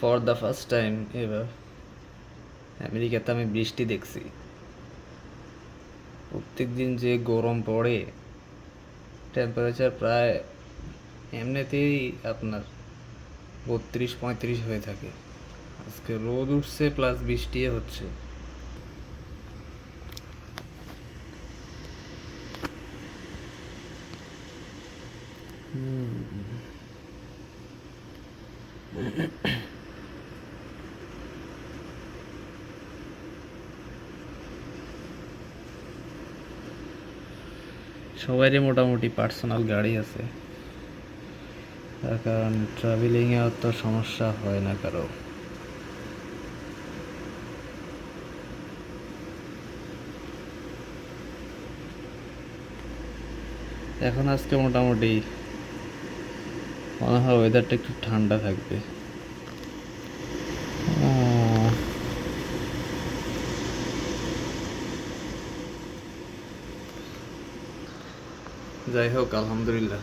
For the first time এবার আমেরিকাতে আমি বৃষ্টি দেখছি। প্রত্যেক দিন যে গরম পড়ে টেম্পারেচার প্রায় এমনিতেই আপনার বত্রিশ পঁয়ত্রিশ হয়ে থাকে। আজকে রোদ উঠছে প্লাস বৃষ্টিও হচ্ছে। সবারই মোটামুটি পার্সোনাল গাড়ি আছে। কারণ ট্রাভেলিংয়ে অত সমস্যা হয় না কারও। এখন আজকে মোটামুটি মনে হয় ওয়েদারটা একটু ঠান্ডা থাকবে। যাই হোক আলহামদুলিল্লাহ